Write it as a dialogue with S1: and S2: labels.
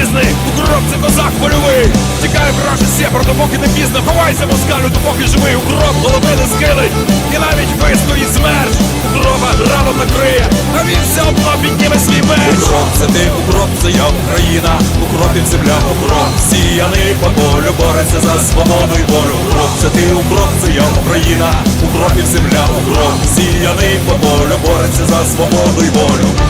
S1: вітчизни, укроп це козак польовий. Тікає враже сєпар, допоки не пізно, ховайся, москалю, допоки живий, укроп голови не схилить, і навіть вистоїть смерть. Укропа рано накриє, а він все одно підніме свій меч. Укроп це ти, укроп це я Україна, укропів земля, укроп, сіяний по полю, бореться за свободу і волю. Укроп це ти, укроп це я Україна, укропів земля, укроп, сіяний по полю, бореться за свободу і волю.